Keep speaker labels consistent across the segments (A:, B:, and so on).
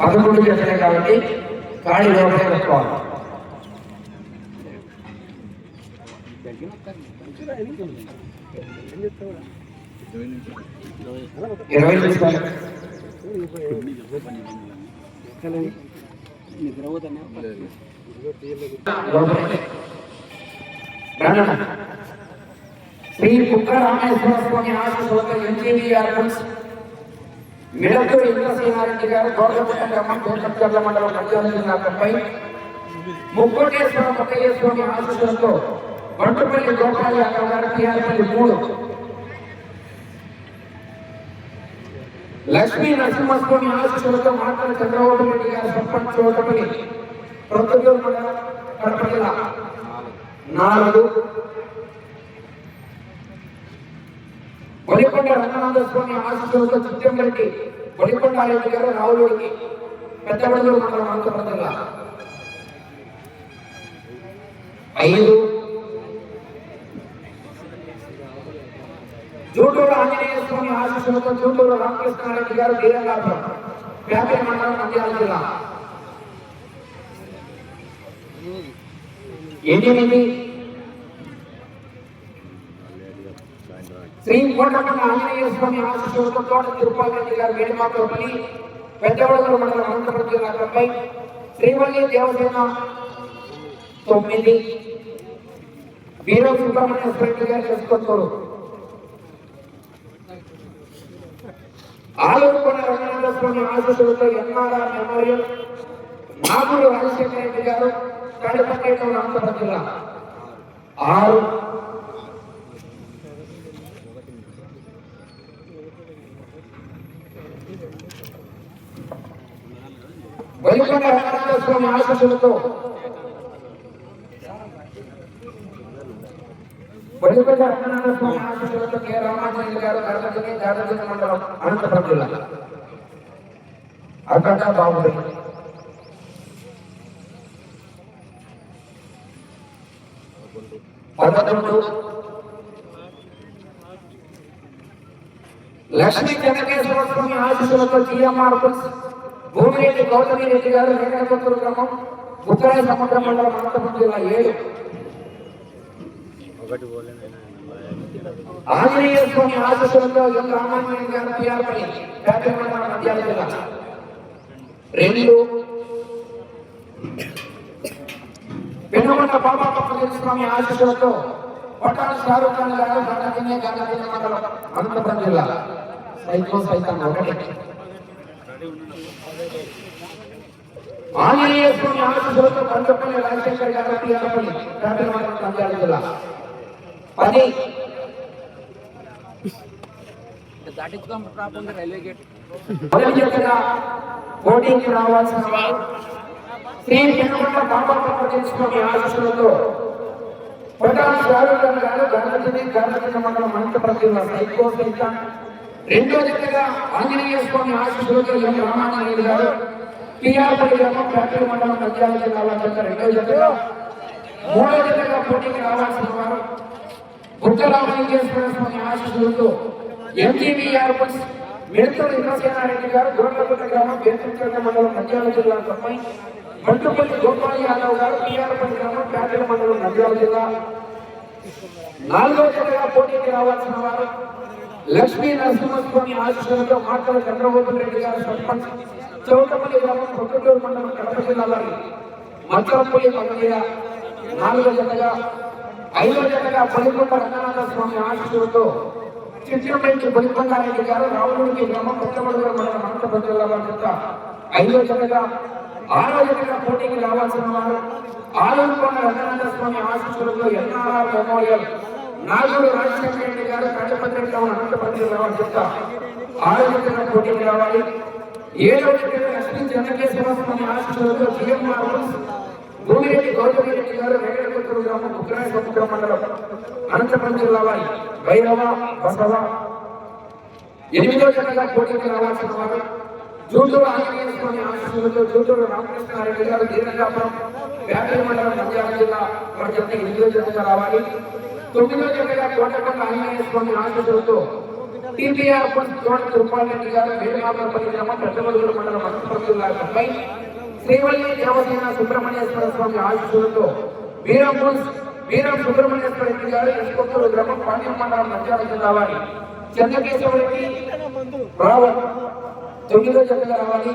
A: పదకొండు చేసినాయి కాబట్టి ఖాళీ ఒకటే పెట్టుకోవాలి. ఇరవై నిమిషాలు. శ్రీ కుక్క రామేశ్వర స్వామి ఆశీస్సులతో ఎన్జీవీఆర్ మిడతూరు ఇంద్రసింహారెడ్డి గారు గౌరవపట్ట గ్రామం కోటచర్ల మండలం మధ్యాహ్నం జిల్లా తొంభై ముక్కోటేశ్వర ముక్కయ్య స్వామి ఆశీస్సులతో బంటుపల్లి గోపాల్ యాదవ్ గారు టీఆర్పల్లి మూడు. లక్ష్మీ నరసింహస్వామి ఆశీస్సులతో మాట్లాడ చంద్రబాబు రెడ్డి గారు సర్పంచ్ చోటపల్లి ప్రొద్దుటూరు మండలం కడప జిల్లా. నాలుగు. బొలికొండ రంగనాథ స్వామి ఆశీస్సులతో చిత్రంరెడ్డి బొలికొండ రెడ్డి గారు రావులూరికి పెద్దబడుగురు మండలం అనంతపురం ఐదు. జూటూరు ఆంజనేయ స్వామి ఆశీస్సులతో జూటూరు రామకృష్ణారెడ్డి గారు వీరంగాపురం వ్యాపార మండలం నంద్యాల జిల్లా. ఎనిమిది. శ్రీ కోటపల్లి ఆంజనేయ స్వామి ఆశీస్సులతో తోట తిరుపతి రెడ్డి గారు వేడిమాతోపల్లి పెద్దవడగల మండలం అనంతపురం జిల్లా తొంభై శ్రీవల్లి దేవసేన తొమ్మిది. వీర సుబ్రహ్మణ్య స్వామి గారు చేసుకొచ్చారు ఆలోచన రంగనాథ స్వామి ఆశీస్సులతో ఎన్ఆర్ఆర్ మెమోరియల్ నాగూరు రాజశేఖర రెడ్డి గారు కడపకేట అనంతపురం జిల్లా. ఆరు. వైకుంఠ స్వామి ఆశీస్సులతో వైకుంఠ రంగనాథ స్వామి ఆశీస్సులతో కె. రామాచార్య గారు మండలం అనంతపురం జిల్లా. అక్కడ బాగుంది. పదకొండు లక్ష్మీ చెన్నకేశ్వర స్వామి ఆశీస్సులతో జిఎంఆర్ భూమిరెడ్డి గౌతమి రెడ్డి గారు రేఖాకొత్తూరు గ్రామం. ఉత్తరాయ సముద్ర మండలం అనంతపురం జిల్లా ఏడు. ఆంజనేయ స్వామి ఆశీస్సులతో ఎం రామాంజనేయ గారు మండలం జిల్లా. రెండు. పెనుగొండ పప్ప స్వామి ఆశీస్సులతో పట్టాణ షారూఖ్ ఖాన్ గారు మండలం అనంతపురం జిల్లా. సైకో సైతం ఒకటి ఆంజనేయ స్వామి ఆశీస్సులతో పంచపల్లి రాజశేఖర్ గారు టీఆర్పల్లి డాక్టర్ మండలం నంద్యాల జిల్లా పది
B: దాటించుకోం రైల్వే గేట్
A: పోటీకి రావాల్సిన వారు శ్రీ పెనుగొండ బాబా పప్ప ఆశీస్సులతో గారు గణపతిని గణపతి మండలం మంత్రి జిల్లా సైకో సైతం రెండో దగ్గరగా ఆంజనేయ స్వామి ఆశీస్సులతో ఎం గారు టీఆర్పల్లి గ్రామం ప్యాటూరు మండలం నంద్యాల జిల్లాలో జత రెండో జతగా మూడో జతగా పోటీకి రావాల్సిన వారు బుద్ధరామలింగేశ్వర స్వామి ఆశీస్సులతో ఎంజీవీఆర్ మిడతలు ఇంద్రసేనారెడ్డి గారు గోర్లపేట గ్రామం బేతంపేట మండలం నంద్యాల జిల్లా తొంభై మంటుపల్లి గోపాల్ యాదవ్ గారు టీఆర్పల్లి గ్రామం పేటల మండలం నంద్యాల జిల్లా. నాలుగో జతగా పోటీకి రావాల్సిన వారు లక్ష్మీ నరసింహస్వామి ఆశ్రమంలో మాటల చంద్రబాబు రెడ్డి గారు సర్పంచ్. చౌటపల్లి గ్రామం ప్రొక్కటూరు మండలం కడప జిల్లాలోని వారి మచ్చలపల్లి నాలుగో జతగా ఐదో జతగా బలికొండ రంగనాథ స్వామి ఆశీస్సులతో చిత్రపల్లి బలికొండారెడ్డి గారు రావులూరికి గ్రామం కొత్తబడుగుల మండలం అనంతపురం జిల్లా వారి యొక్క ఐదో జతగా ఆరో జతగా పోటీకి రావాల్సిన వారు ఆలూరుకొండ రంగనాథ స్వామి ఆశీస్సులతో ఎన్ఆర్ఆర్ మెమోరియల్ నాగూరు రాజశేఖర రెడ్డి గారు కట్టపత్రికలో అనంతపురం జిల్లా వారి యొక్క ఆరో జతగా రావాలి. ఏడో భూమిరెడ్డి గౌతమి రెడ్డి గారు రేగడకొత్తూరు గ్రామం ఉత్తరాయ సముద్ర మండలం. అనంతపురం జిల్లా వారి భైరవ బసవ. ఎనిమిదో జతగా పోటీకి రావాల్సిన వారు జూటూరు ఆంజనేయ స్వామి ఆశీస్సులతో జూటూరు రామకృష్ణారెడ్డి గారు దీర్ఘాపురం వ్యాపార మండలం నంద్యాల జిల్లా వారి ఎనిమిదో జతగా రావాలి. తొమ్మిదో జతగా కోటకొండ ఆంజనేయ స్వామి ఆశీస్సులతో టీపీఆర్ కోట తిరుపాలరెడ్డి గారు వేణుమాపల్లి గ్రామం పెద్దవల్లుడు మండలం అనంతపురం శ్రీవల్లి దేవసేన సుబ్రహ్మణ్యేశ్వర స్వామి ఆశీస్సులతో వీరం వీరం సుబ్రహ్మణ్యేశ్వర రెడ్డి గారు ఎస్కొత్తూరు గ్రామం పాండ్యం మండలం నంద్యాల రావాలి వారి చంద్రకేశ్వరరెడ్డి రావత్ తొమ్మిదో జతగా రావాలి.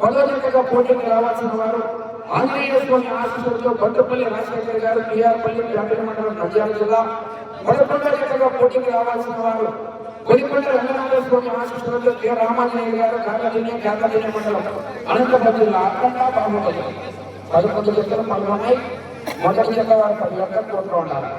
A: పదో జతగా పోటీకి రావాల్సిన వారు ఆంజనేయ స్వామి ఆశీస్సులతో బండపల్లి రాజశేఖర్ గారు టీఆర్పల్లి జాతీయ మండలం నంద్యాల జిల్లా పదకొండో జతగా పోటీకి రావాల్సిన వారు కొలికొండ రంగనాథ స్వామి ఆశీస్సులతో కె. రామాంజనేయ గారు కాకతీయ కాకతీయ మండలం అనంతపురం జిల్లా అఖండ బాహుబలి పదకొండు జతలు పాల్గొన్నాయి మొదటి జత వారు పది గంటలకు కోరుతూ ఉన్నారు